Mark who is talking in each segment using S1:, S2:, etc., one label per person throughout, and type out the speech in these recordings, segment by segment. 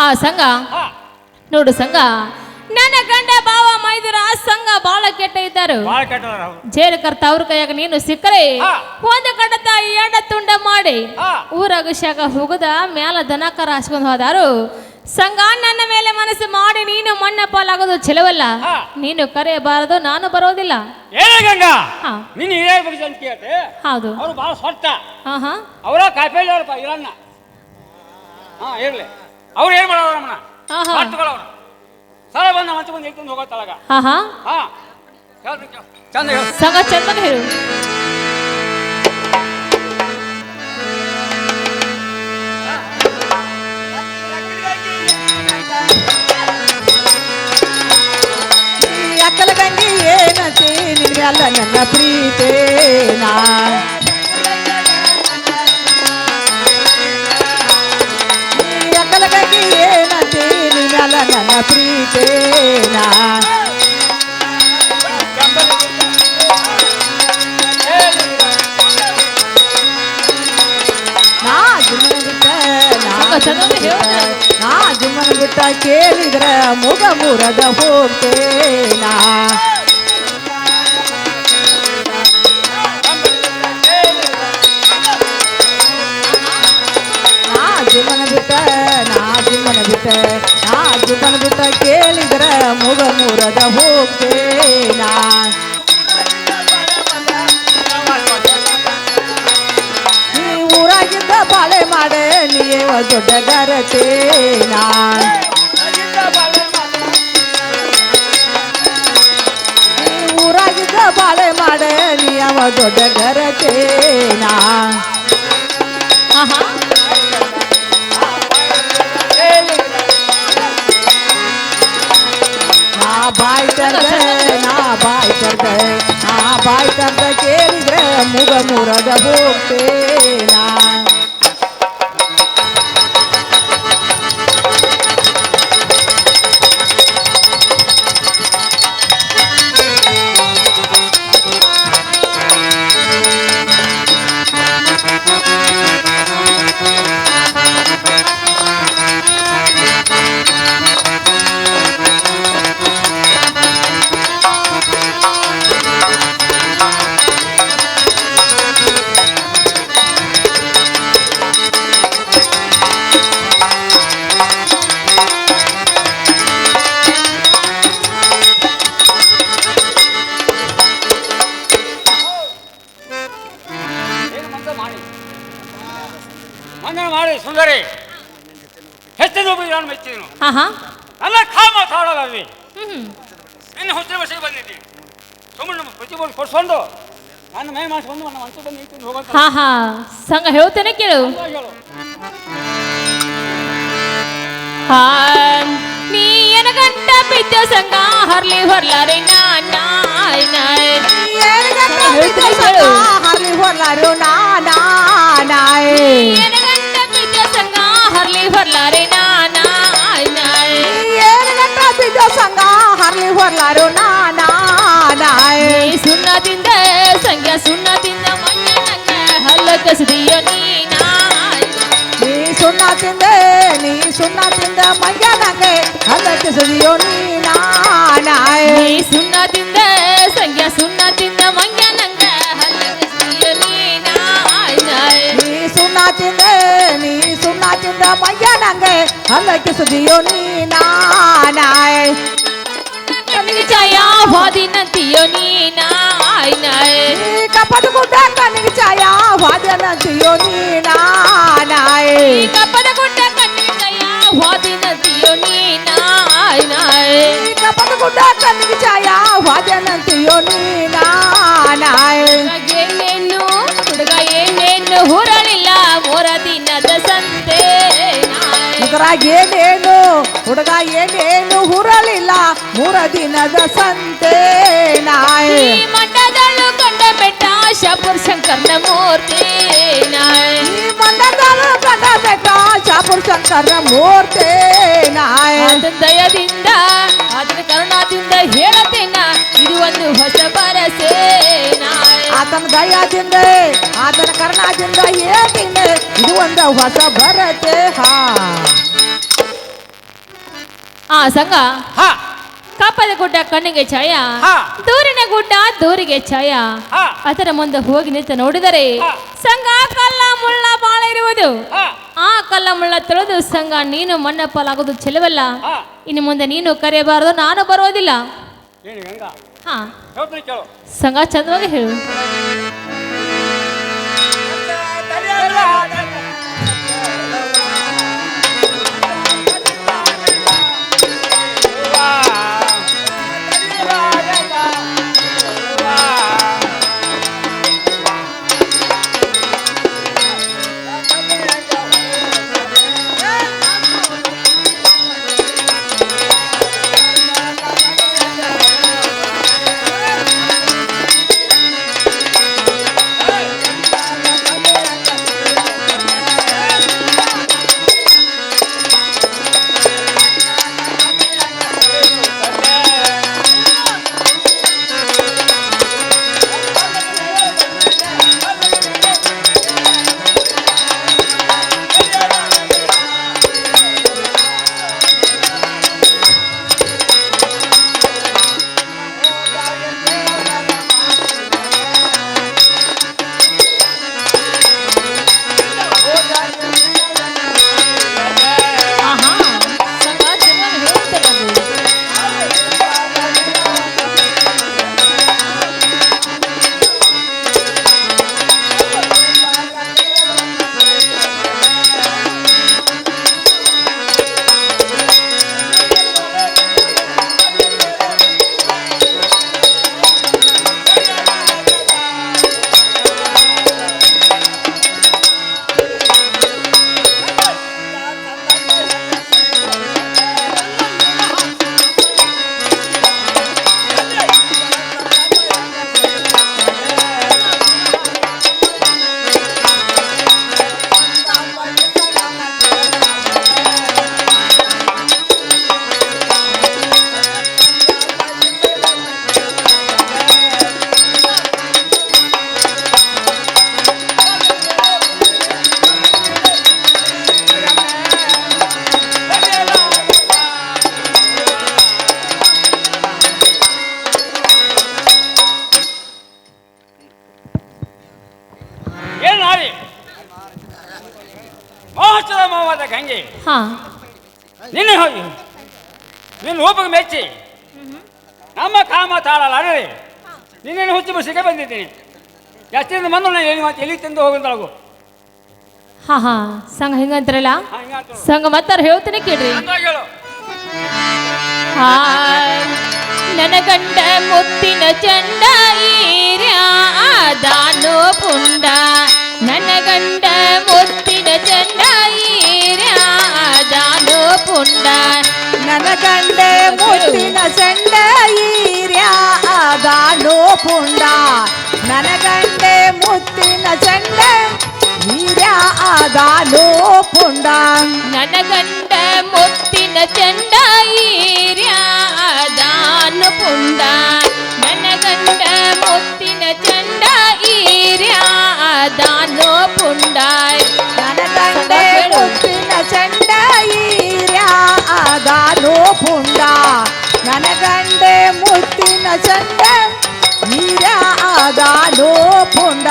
S1: ಆ ಸಂಘ ನೋಡು ಸಂಘ ನನ್ನ ಗಂಡ ಬಾವ ಮೈದರ ಆ ಸಂಘ ಬಾಳ ಕೆಟ್ಟ ಇದ್ದರು.
S2: ಅವ್ರು.
S1: ಜೇಲು ಕರ್ತ ಅವ್ರ ಕೈಯಾಗ ನೀನು ಸಿಕ್ಕರೆ
S2: ಹಾ.
S1: ಒಂದು ತಾಯಿ ಎಡ ತುಂಡ ಮಾಡಿ
S2: ಹಾ.
S1: ಊರಾಗ ಶಾಗ ಹೋಗದ ಮ್ಯಾಲ ದನಕರ ಹಾಸ್ಕೊಂಡು ಹೋದಾರು. ಸಂಘ ನನ್ನ ಮೇಲೆ ಮನಸ್ಸು ಮಾಡಿ ನೀನು ಮಣ್ಣ ಪಾಲಾಗೋದು ಚೆಲವಲ್ಲ
S2: ಹಾ.
S1: ನೀನು ಕರೆಯಬಾರದು ನಾನು ಬರೋದಿಲ್ಲ.
S2: ಏನೇ ಗಂಗಾ?
S1: ಹಾ.
S2: ನೀನು ಹಿರಿಯ ಬಗ್ಗೆ ಅಂತ ಕೇಳ್ತೆ
S1: ಹೌದು.
S2: ಅವ್ರು ಭಾಳ ಸ್ವರ್ಥ.
S1: ಹಾ ಹಾ
S2: ಅವರ ಕಾಯಿಪಲ್ಲೆ ಇರಣ್ಣ ಹಾ ಇರ್ಲಿ. ಅವ್ರು ಏನು ಮಾಡೋರು ನಮ್ಮನ್ನ
S1: ಹಾ, ಹಾ.
S2: ಮಾತುಗಳವ್ರು ಸಲ ಬಂದ ಮಂಚ ಬಂದು ಇಟ್ಕೊಂಡು ಹೋಗೋತ್ತಳಗ
S1: ಹಾ ಹಾ.
S2: ಹಾ. ಹೇಳ್ರಿ ಕೇಳು. ಚಂದ ಹೇಳು.
S1: ಚಂದನ ಹೇಳು.
S3: ಅಕ್ಕಲ ಗಂಗಿ ಏನಂತೆ? ನಿನ್ಗೆ ಅಲ್ಲ ನನ್ನ ಪ್ರೀತೇನಾ? ನನ್ನ ಪ್ರೀತೇನಾ. ನಾ ಜುಮ್ಮನ ಬಿಟ್ಟ ನಾ
S1: ಸಂಘ ಚಂದನ ಹೇಳು.
S3: ನಾ ಜುಮ್ಮನ ಬಿಟ್ಟ ಕೇಳಿದ್ರ ಮುಗ ಮುರದ ಹೋಗ್ತೇನಾ. ನಾ ಜುಮ್ಮನ ಬಿಟ್ಟ ನಾ ಜುಮ್ಮನ ಬಿಟ್ಟ ಜುಮ್ಮನ ಬಿಟ್ಟ ಕೇಳಿದ್ರ ಮುಗ ಮುರದ ಹೋಗ್ತೇನಾ ಈ ಊರಾಗಿದ್ದ ಬಾಳೆ ಮಾಡೆ ನೀವ ದೊಡ್ಡ ಗರತೇನಾ ನೀ ಊರಾಗಿದ್ದ ಬಾಳೆ ಮಾಡೆ ನೀವ ದೊಡ್ಡ ನಾ ಬಾಯ್ ತಂದ ನಾ ಬಾಯ್ ತಂದ ನಾ ಬಾಯ್
S2: ಹೆಚ್ಚಿನ ನಾನು ಮೆಚ್ಚಿದನು.
S1: ಹಾ ಹಾ
S2: ನನ್ನ ಖಾ ಮಾತಾಡೋದಲ್ಲಿ
S1: ಹ್ಮ್.
S2: ನಿನ್ನ ಹುಟ್ಟಿನ ವರ್ಷಕ್ಕೆ ಬಂದಿದ್ದೀನಿ ಸುಮ್ಮನೆ ಪ್ರತಿಭಟನೆ ಕೊಡ್ಸ್ಕೊಂಡು ನನ್ನ ಮೈ ಮಾಡಿಸ್ಕೊಂಡು ನನ್ನ ಮಂಚ ಬಂದು ಇಟ್ಟು ಹೋಗೋಂತ
S1: ಹಾ ಹಾ. ಸಂಘ ಹೇಳ್ತೇನೆ ಕೇಳು.
S2: ಹೇಳು.
S1: ಹಾ ನೀ ಎನಗಂಟ ಬಿದ್ದ ಸಂಘ ಹರ್ಲಿ ಹೊರ್ಲಾರೆ ನಾ ನಾಯ್ ನಾಯ್.
S3: ಹರ್ಲಿ ಹೊರ್ಲಾರು ನಾ ನಾ ನಾಯ್
S1: ಎನಗಂಟ ಬಿದ್ದ ಸಂಘ ಹರ್ಲಿ ಹೊರ್ಲಾರೆ ನಾ
S3: ಹರ್ಲಿ ಹೊರ್ಲಾರು ನಾ ನಾ ನಾಯ್
S1: ನೀ ಸುಣ್ಣದಿಂದ ಸಂಖ್ಯಾ ಸುಣ್ಣದಿಂದ ಮಣ್ಣನಂಗ ಹಲ್ಲ ಕಸದಿಯ ನೀ ನಾಯ್
S3: ನೀ ಸುಣ್ಣ ತಿಂದೆ ನೀ ಸುಣ್ಣ ತಿಂದ ಮಂಗ್ಯ ನಂಗೆ ಹಲ್ಲಕ್ಕೆ ಸದಿಯೋ ನೀ ನಾ ನಾಯ್
S1: ನೀ ಸುಣ್ಣದಿಂದ ಸಂಖ್ಯಾ ಸುಣ್ಣದಿಂದ ಮಂಗ್ಯನಂಗ ಹಲ್ಲ ಕಸದಿಯ ನೀ ನಾಯ್ ನಾಯ್
S3: ನೀ ಸುಣ್ಣ ತಿಂದೆ ನೀ ಸುಣ್ಣ ತಿಂದ ಮಂಗ್ಯ ನಂಗೆ ಹಲ್ಲಕ್ಕೆ ಸದಿಯೋ ನೀ ನಾ ನಾಯ್
S1: ಕಣ್ಣಿಗೆ ಛಾಯ ಹೋದಿನಂತಿಯೋ ನೀ ನಾಯ್ ನಾಯ್
S3: ನೀ ಕಪದ ಗುಡ್ಡ ಕಣ್ಣಿಗೆ ಛಾಯ ವಾದನಂತಿಯೋ ನೀ ನಾ ನಾಯ್
S1: ಈ ಕಪ್ಪದ ಗುಡ್ಡ ಕಣ್ಣಿಗೆ ಛಾಯ ಹೋದಿನಂತಿಯೋ
S3: ಇದ್ರಾಗ ಏನೇನು? ಹುಡುಗ ಏನೇನು ಹುರಲಿಲ್ಲ? ಮೂರ ದಿನದ ಸಂತೆ ನಾಯಿ.
S1: ಈ ಮಠದಳು ಕಂಡ ಬೆಟ್ಟ ಶಾಪುರ್ ಶಂಕರ್ನ ಮೂರ್ತಿ ನಾಯಿ.
S3: ಈ ಮಂಡದಲು ಕಂಡ ಬೆಟ್ಟ ಶಾಪುರ್ ಶಂಕರ್ನ ಮೂರ್ತಿ ನಾಯಿ.
S1: ದಯದಿಂದ ಆದ್ರೆ ಕರುಣಾದಿಂದ ಹೇಳತೇನ ಇದು ಒಂದು ಹೊಸ ಬರಸೆ ನಾಯ್.
S3: ಆತನ ದಯಾದಿಂದ ಆತನ ಕರ್ಣದಿಂದ ಹೇಳ್ತೀನಿ ಇದು ಒಂದು ಹೊಸ ಬರತೆ ಹಾ.
S1: ಹಾ ಸಂಘ.
S2: ಹಾ.
S1: ಕಪ್ಪದ ಗುಡ್ಡ ಕಣ್ಣಿಗೆ ಛಾಯ.
S2: ಹಾ.
S1: ದೂರಿನ ಗುಡ್ಡ ದೂರಿಗೆ ಛಾಯ.
S2: ಹಾ.
S1: ಅದರ ಮುಂದೆ ಹೋಗಿ ನಿಂತು ನೋಡಿದರೆ. ಸಂಘ ಕಲ್ಲ ಮುಳ್ಳ ಬಾಳ ಇರುವುದು.
S2: ಹಾ.
S1: ಆ ಕಲ್ಲ ಮುಳ್ಳ ತೊಳೆದು ಸಂಘ ನೀನು ಮಣ್ಣ ಪಾಲಾಗೋದು ಚೆಲುವಲ್ಲ.
S2: ಹಾ.
S1: ಇನ್ನು ಮುಂದೆ ನೀನು ಕರೆಯಬಾರದು ನಾನು ಬರೋದಿಲ್ಲ
S2: ಏನು ಗಂಗ.
S1: ಹಾ.
S2: ಹೇಳ್ತೀನಿ ಕೇಳು.
S1: ಸಂಘ ಚಂದವಾಗಿ ಹೇಳು.
S2: ಗಂಗೆ
S1: ಹಾ.
S2: ನಿನ್ನೆ ಹೋಗಿ. ನಿನ್ನ ರೂಪಕ್ಕೆ ಮೆಚ್ಚಿ ನಮ್ಮ ಕಾಮ ತಾಳಲಾರದೆ ನಿನ್ನೇನು ಹುಚ್ಚಿ ಬಸ್ಸಿಗೆ ಬಂದಿದ್ದೀನಿ. ಎಷ್ಟಿಂದ ಬಂದು ನಾನು ಎಲ್ಲಿ ಮತ್ತೆ ಎಲ್ಲಿ ತಿಂದು ಹೋಗೋದಳಗು
S1: ಹಾ ಹಾ. ಸಂಘ ಹಿಂಗಂತಾರಲ್ಲ
S2: ಹಾಂ ಹಿಂಗಾತು
S1: ಸಂಘ ಮತ್ತಾರ ಹೇಳ್ತೀನಿ ಕೇಳ್ರಿ.
S2: ಹಂಗಾಗಿ ಹೇಳು
S1: ಹಾಯ್ ನನ್ನ ಗಂಡ ಮುತ್ತಿನ ಚಂಡ ಈರ್ಯಾದಾನು ಪುಂಡ. ನನ್ನ ಗಂಡ ಮುತ್ತಿನ ಚಂಡ ಈರ್ಯಾದಾನು ಪುಂಡ.
S3: ನನ್ನ ಗಂಡೆ ಮುತ್ತಿನ ಚಂಡ ಈರ್ಯ ಆದಾನೋ ಪುಂಡ. ನನ್ನ ಗಂಡೆ ಮುತ್ತಿನ ಚಂಡ ಈರ್ಯ ಆದಾನೋ ಪುಂಡ.
S1: ನನ್ನ ಗಂಡ ಮುತ್ತಿನ ಚಂಡ ಈರ್ಯಾದಾನು ಮುತ್ತಿನ ಚಂಡ
S3: ಈರ್ಯ ಆದಾನೋ ಪುಂಡ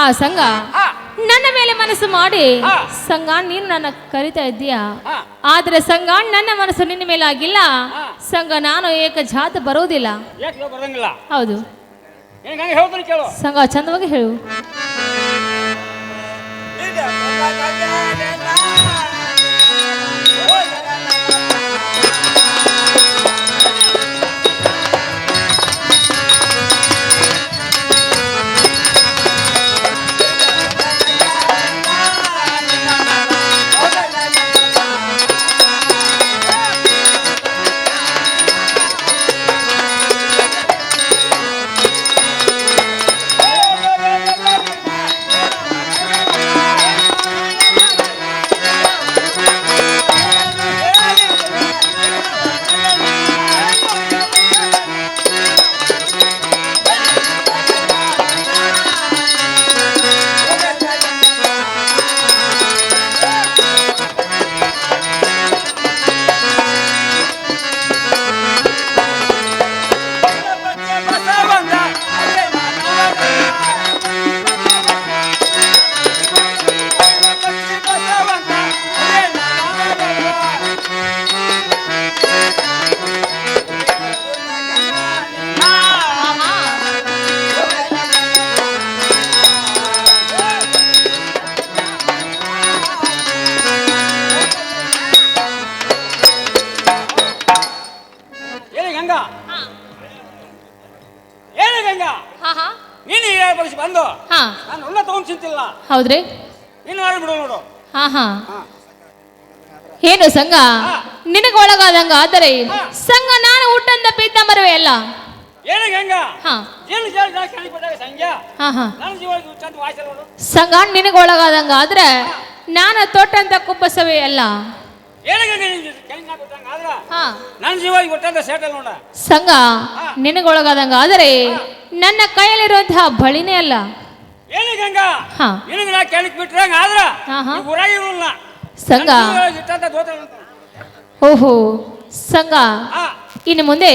S1: ಹಾ ಸಂಘ ನನ್ನ ಮೇಲೆ ಮನಸ್ಸು ಮಾಡಿ. ಸಂಘ ನೀನು ನನ್ನ ಕರಿತಾ ಇದ್ದೀಯಾ? ಆದ್ರೆ ಸಂಘ ನನ್ನ ಮನಸ್ಸು ನಿನ್ನ ಮೇಲೆ ಆಗಿಲ್ಲ. ಸಂಘ ನಾನು ಏಕ ಜಾತ ಬರೋದಿಲ್ಲ ಹೌದು. ಸಂಘ ಚಂದವಾಗಿ ಹೇಳು.
S2: ಗಂಗಾ. ಏನು ಗಂಗಾ?
S1: ಹಾ ಹಾ.
S2: ನೀನು ಈ ಬಡಿಸಿ ಬಂದು
S1: ಹಾ.
S2: ನಾನು ಉಳ್ಳ ತಗೊಂಡು ಚಿಂತಿಲ್ಲ
S1: ಹೌದ್ರಿ?
S2: ನೀನು ಮಾಡಿ ಬಿಡು ನೋಡು.
S1: ಹಾ ಹಾ. ಏನು ಸಂಘ. ನಿನಗೆ ಒಳಗಾದಂಗ ಆದರೆ ಸಂಘ ನಾನು ಊಟಂದ ಪೀತಾಂಬರವೇ ಅಲ್ಲ.
S2: ಏನು ಗಂಗಾ?
S1: ಹಾ.
S2: ಏನು ಕೇಳಿ ನಾನು ಕೇಳಿಪಟ್ಟಾಗ ಸಂಖ್ಯಾ
S1: ಹಾ ಹಾ.
S2: ನನ್ನ ಜೀವ ಚಂದ ವಾಯ್ಸಲ್ಲ ನೋಡು.
S1: ಸಂಘ ನಿನಗೆ ಒಳಗಾದಂಗ ಆದ್ರೆ ನಾನು ತೋಟಂತ ಕುಪ್ಪಸವೇ ಅಲ್ಲ.
S2: ನನ್ನ ಜೀವ ಸೆಟಲ್ ನೋಡ.
S1: ಸಂಘ ನಿನಗೊಳಗಾದಂಗ ಆದರೆ ನನ್ನ ಕೈಯಲ್ಲಿರುವಂತಹ ಬಳಿನೇ ಅಲ್ಲ.
S2: ಗಂಗಾ? ನಿನಗೆ ನಾ ಆದ್ರ? ಊರಾಗ ಇರಲ್ಲ
S1: ಸಂಘ ಓಹೋ ಸಂಘ ಇನ್ನು ಮುಂದೆ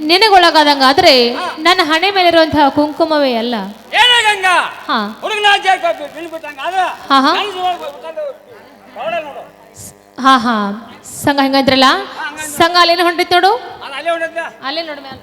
S1: ನಿನಗೊಳಗಾದಂಗ ಆದ್ರೆ ನನ್ನ ಹಣೆ ಮೇಲಿರುವಂತಹ ಕುಂಕುಮವೇ ಅಲ್ಲ. ಹಾ. ಹಾ, ಹಾ. ಹಾ. ಸಂಘ ಹೆಂಗಂದ್ರಲ್ಲ ಸಂಘ ಅಲ್ಲೇನು ಹೊಂಟಿತ್ತು ನೋಡು.
S2: ಅಲ್ಲೇ
S1: ನೋಡು ಮ್ಯಾಲ.